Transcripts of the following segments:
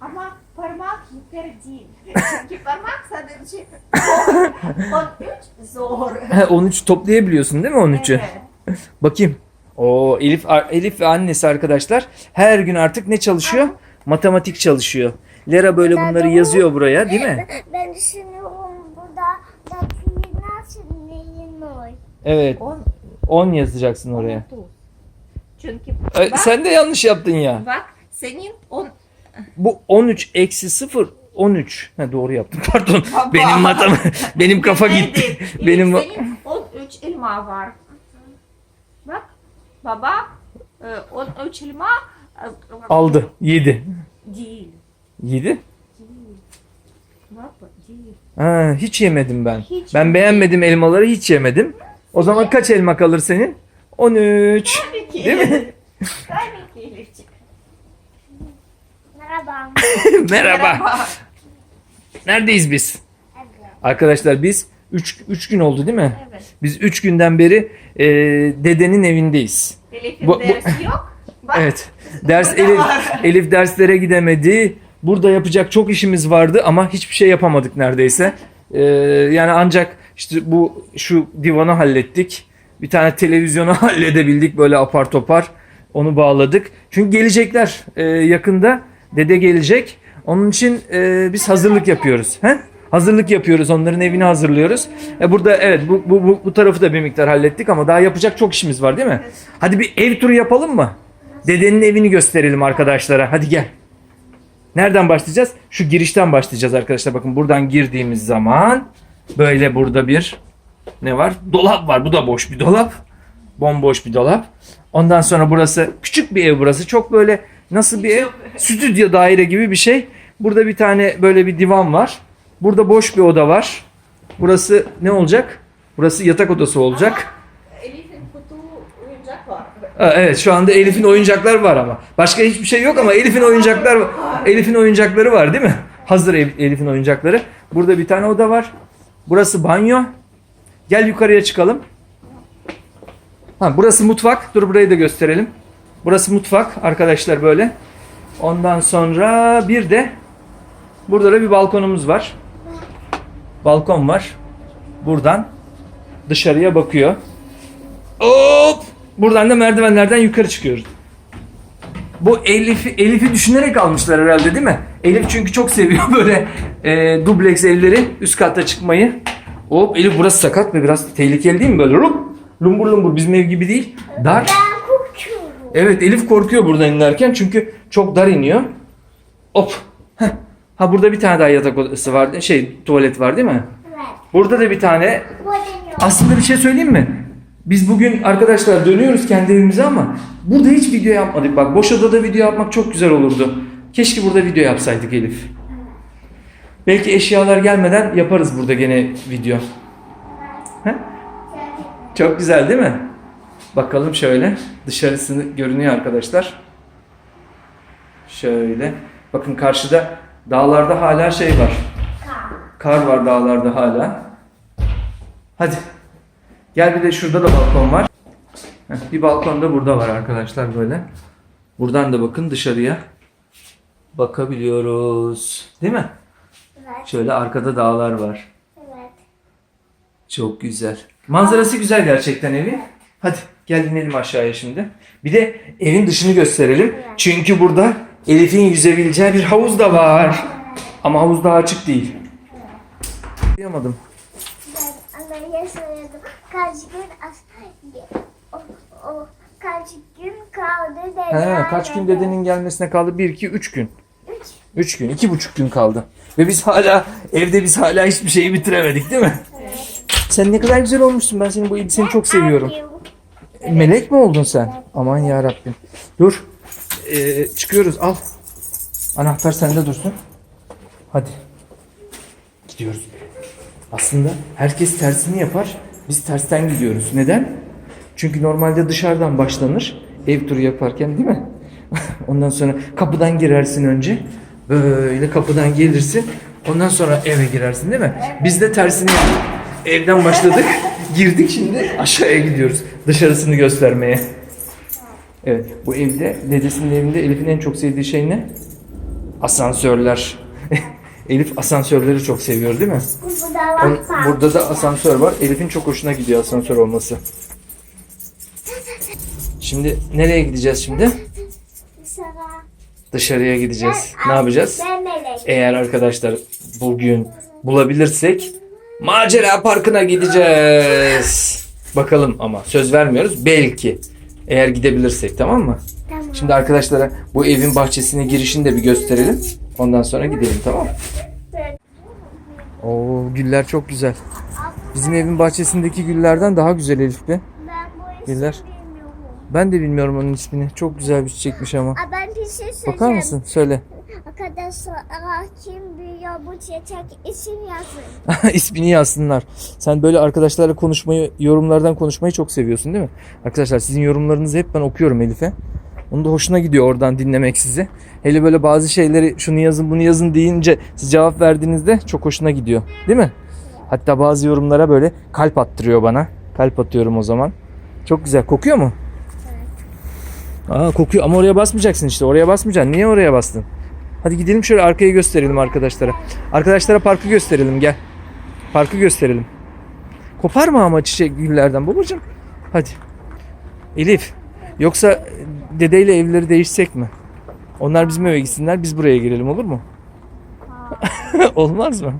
Ama parmak yukarı değil. Çünkü parmak sadece 13 zor. He, 13 toplayabiliyorsun değil mi 13'ü? Evet. Bakayım. O Elif Elif ve annesi arkadaşlar her gün artık ne çalışıyor? Matematik çalışıyor. Lera böyle bunları yazıyor buraya değil mi? Ben düşünüyorum burada da nasıl neyin. Evet. 10 10 yazacaksın oraya. Çünkü bak, sen de yanlış yaptın ya. bak senin 10 Bu 13 eksi 0 13. Ha, doğru yaptım pardon. Baba. Benim matem benim kafa gitti. Benim Benim senin 13 elma var. Bak baba e, 13 elma e, aldı 7. değil. 7? Değil. Bak değil. Ha, hiç yemedim ben. Hiç ben beğenmedim elmaları hiç yemedim. O zaman kaç elma kalır senin? 13. Tabii ki. Değil mi? Tabii ki Elifciğim. Merhaba. Merhaba. Neredeyiz biz? Arkadaşlar biz 3 3 gün oldu değil mi? Evet. Biz 3 günden beri e, dedenin evindeyiz. Elif'in Bu- bu- dersi yok. Bak, Evet. Ders Elif. Elif derslere gidemedi. Burada yapacak çok işimiz vardı ama hiçbir şey yapamadık neredeyse. Ee, yani ancak işte bu şu divanı hallettik. Bir tane televizyonu halledebildik böyle apar topar. Onu bağladık. Çünkü gelecekler ee, yakında. Dede gelecek. Onun için ee, biz hazırlık yapıyoruz. He? Hazırlık yapıyoruz. Onların evini hazırlıyoruz. E burada evet bu, bu, bu, bu tarafı da bir miktar hallettik ama daha yapacak çok işimiz var değil mi? Hadi bir ev turu yapalım mı? Dedenin evini gösterelim arkadaşlara. Hadi gel. Nereden başlayacağız? Şu girişten başlayacağız arkadaşlar. Bakın buradan girdiğimiz zaman böyle burada bir ne var? Dolap var. Bu da boş bir dolap. Bomboş bir dolap. Ondan sonra burası küçük bir ev burası. Çok böyle nasıl bir ev? Stüdyo daire gibi bir şey. Burada bir tane böyle bir divan var. Burada boş bir oda var. Burası ne olacak? Burası yatak odası olacak. Elif'in kutu oyuncak var. Evet şu anda Elif'in oyuncaklar var ama. Başka hiçbir şey yok ama Elif'in oyuncaklar var. Elif'in oyuncakları var değil mi? Hazır El- Elif'in oyuncakları. Burada bir tane oda var. Burası banyo. Gel yukarıya çıkalım. Ha, burası mutfak. Dur burayı da gösterelim. Burası mutfak arkadaşlar böyle. Ondan sonra bir de burada da bir balkonumuz var. Balkon var. Buradan dışarıya bakıyor. Hop! Buradan da merdivenlerden yukarı çıkıyoruz. Bu Elif'i Elif'i düşünerek almışlar herhalde değil mi? Elif çünkü çok seviyor böyle e, dubleks evleri üst katta çıkmayı. Hop Elif burası sakat mı? Biraz tehlikeli değil mi böyle? Lumbur lumbur bizim ev gibi değil. Dar. Evet Elif korkuyor buradan inerken çünkü çok dar iniyor. Hop. Heh. Ha burada bir tane daha yatak odası var. Şey tuvalet var değil mi? Evet. Burada da bir tane aslında bir şey söyleyeyim mi? Biz bugün arkadaşlar dönüyoruz kendi evimize ama burada hiç video yapmadık. Bak boş odada video yapmak çok güzel olurdu. Keşke burada video yapsaydık Elif. Belki eşyalar gelmeden yaparız burada gene video. He? Çok güzel değil mi? Bakalım şöyle. Dışarısını görünüyor arkadaşlar. Şöyle. Bakın karşıda dağlarda hala şey var. Kar var dağlarda hala. Hadi. Gel bir de şurada da balkon var. Heh, bir balkon da burada var arkadaşlar böyle. Buradan da bakın dışarıya bakabiliyoruz. Değil mi? Evet. Şöyle arkada dağlar var. Evet. Çok güzel. Manzarası güzel gerçekten evi. Hadi gel inelim aşağıya şimdi. Bir de evin dışını gösterelim. Çünkü burada Elif'in yüzebileceği bir havuz da var. Ama havuz daha açık değil. Duyamadım. Ben anneye söyledim. Kaç gün as o, o kaç gün kaldı dedi. He, kaç gün dedenin gelmesine kaldı? 1, 2, 3 gün. 3 gün, iki buçuk gün kaldı. Ve biz hala, evde biz hala hiçbir şeyi bitiremedik değil mi? Sen ne kadar güzel olmuşsun. Ben senin bu elbiseni çok seviyorum. Melek mi oldun sen? Aman ya Rabbim. Dur. Ee, çıkıyoruz. Al. Anahtar sende dursun. Hadi. Gidiyoruz. Aslında herkes tersini yapar. Biz tersten gidiyoruz. Neden? Çünkü normalde dışarıdan başlanır. Ev turu yaparken değil mi? Ondan sonra kapıdan girersin önce. Böyle kapıdan gelirsin. Ondan sonra eve girersin değil mi? Biz de tersini yaptık. Evden başladık. Girdik şimdi aşağıya gidiyoruz. Dışarısını göstermeye. Evet bu evde dedesinin evinde Elif'in en çok sevdiği şey ne? Asansörler. Elif asansörleri çok seviyor değil mi? Bu da Onun- burada da asansör var. Elif'in çok hoşuna gidiyor asansör olması. Şimdi nereye gideceğiz şimdi? Dışarı. Dışarıya gideceğiz. Ben- Ne yapacağız? Ben. Eğer arkadaşlar bugün bulabilirsek macera parkına gideceğiz. Bakalım ama söz vermiyoruz. Belki eğer gidebilirsek tamam mı? Tamam. Şimdi arkadaşlara bu evin bahçesine girişini de bir gösterelim. Ondan sonra gidelim tamam mı? Oo güller çok güzel. Bizim evin bahçesindeki güllerden daha güzel Elif be. Ben Güller. Ben de bilmiyorum onun ismini. Çok güzel bir çiçekmiş ama. Aa, ben bir şey söyleyeceğim. Bakar mısın? Söyle. Arkadaşlar kim biliyor bu çiçek isim yazın. İsmini yazsınlar. Sen böyle arkadaşlarla konuşmayı, yorumlardan konuşmayı çok seviyorsun değil mi? Arkadaşlar sizin yorumlarınızı hep ben okuyorum Elif'e. Onun da hoşuna gidiyor oradan dinlemek sizi. Hele böyle bazı şeyleri şunu yazın bunu yazın deyince siz cevap verdiğinizde çok hoşuna gidiyor. Değil mi? Hatta bazı yorumlara böyle kalp attırıyor bana. Kalp atıyorum o zaman. Çok güzel. Kokuyor mu? Aa kokuyor ama oraya basmayacaksın işte. Oraya basmayacaksın. Niye oraya bastın? Hadi gidelim şöyle arkayı gösterelim arkadaşlara. Arkadaşlara parkı gösterelim gel. Parkı gösterelim. Koparma ama çiçek güllerden babacığım. Hadi. Elif. Yoksa dedeyle evleri değişsek mi? Onlar bizim eve gitsinler biz buraya girelim olur mu? Olmaz mı?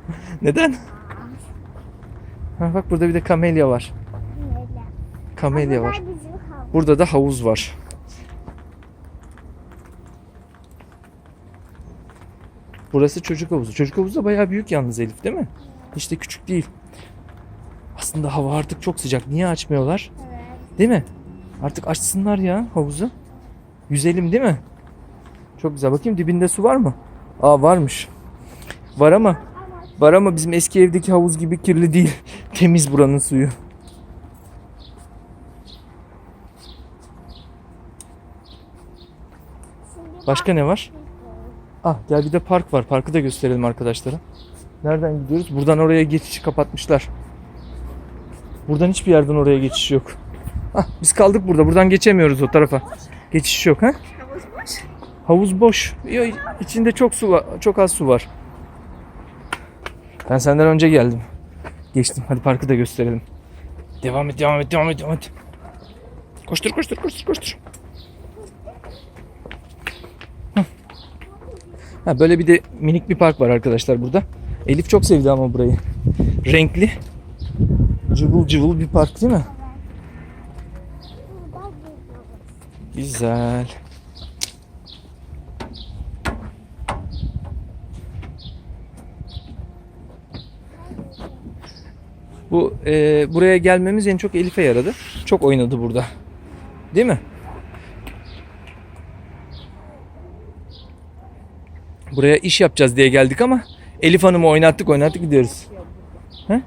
Neden? Ha, bak burada bir de kamelya var. Kamelya var. Burada da havuz var. Burası çocuk havuzu. Çocuk havuzu da bayağı büyük yalnız Elif değil mi? De küçük değil. Aslında hava artık çok sıcak. Niye açmıyorlar? Evet. Değil mi? Artık açsınlar ya havuzu. Yüzelim değil mi? Çok güzel. Bakayım dibinde su var mı? Aa varmış. Var ama var ama bizim eski evdeki havuz gibi kirli değil. Temiz buranın suyu. Başka ne var? Ah gel bir de park var. Parkı da gösterelim arkadaşlara. Nereden gidiyoruz? Buradan oraya geçişi kapatmışlar. Buradan hiçbir yerden oraya geçiş yok. Ah biz kaldık burada. Buradan geçemiyoruz o tarafa. Geçiş yok ha? Havuz boş. Havuz boş. Ya, içinde çok su var. Çok az su var. Ben senden önce geldim. Geçtim. Hadi parkı da gösterelim. Devam et, devam et, devam et, devam et. Koştur, koştur, koştur, koştur. Ha, böyle bir de minik bir park var arkadaşlar burada. Elif çok sevdi ama burayı. Renkli. Cıvıl cıvıl bir park değil mi? Güzel. Bu e, buraya gelmemiz en çok Elif'e yaradı. Çok oynadı burada. Değil mi? Buraya iş yapacağız diye geldik ama Elif Hanım'ı oynattık oynattık gidiyoruz. He?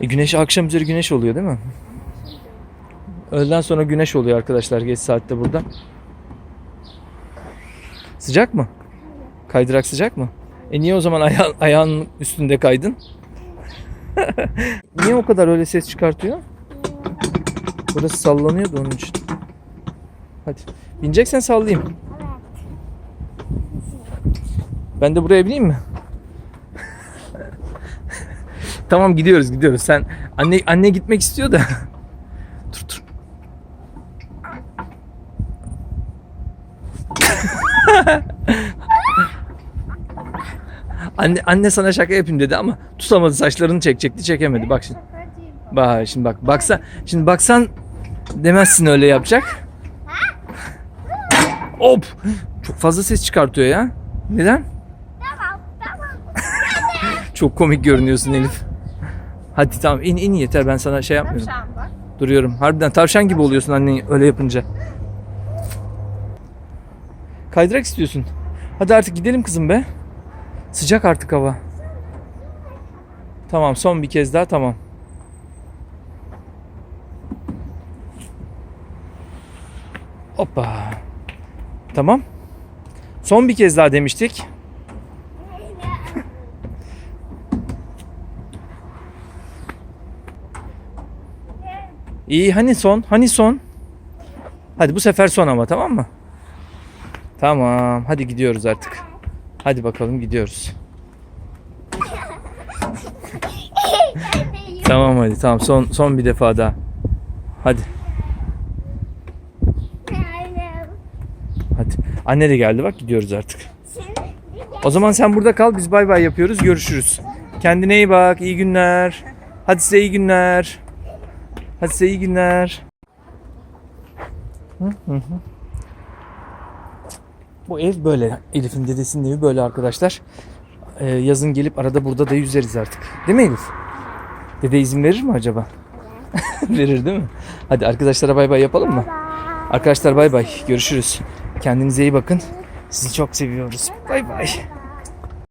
E, güneş akşam üzeri güneş oluyor değil mi? Öğleden sonra güneş oluyor arkadaşlar geç saatte burada. Sıcak mı? Kaydırak sıcak mı? E niye o zaman ayağın, ayağın üstünde kaydın? niye o kadar öyle ses çıkartıyor? Burası sallanıyordu onun için. Hadi. Bineceksen sallayayım. Ben de buraya bineyim mi? tamam gidiyoruz gidiyoruz. Sen anne anne gitmek istiyor da. dur dur. anne anne sana şaka yapayım dedi ama tutamadı saçlarını çekecekti çekemedi. Bak şimdi. Bak şimdi bak baksa şimdi baksan demezsin öyle yapacak. Hop! Çok fazla ses çıkartıyor ya. Neden? Çok komik görünüyorsun Elif. Hadi tamam in in yeter ben sana şey yapmıyorum. Tavşan bak. Duruyorum. Harbiden tavşan gibi oluyorsun annen öyle yapınca. Kaydırak istiyorsun. Hadi artık gidelim kızım be. Sıcak artık hava. Tamam son bir kez daha tamam. Hoppa. Tamam. Son bir kez daha demiştik. İyi hani son? Hani son? Hadi bu sefer son ama tamam mı? Tamam. Hadi gidiyoruz artık. Hadi bakalım gidiyoruz. Tamam hadi tamam son son bir defa daha. Hadi hadi. Anne de geldi bak gidiyoruz artık. O zaman sen burada kal biz bay bay yapıyoruz görüşürüz. Kendine iyi bak iyi günler. Hadi size iyi günler. Hadi size iyi günler. Hı hı hı. Bu ev böyle. Elif'in dedesinin evi böyle arkadaşlar. Ee, yazın gelip arada burada da yüzeriz artık. Değil mi Elif? Dede izin verir mi acaba? verir değil mi? Hadi arkadaşlara bay bay yapalım mı? Arkadaşlar bay bay. Görüşürüz. Kendinize iyi bakın. Sizi çok seviyoruz. Bay bay.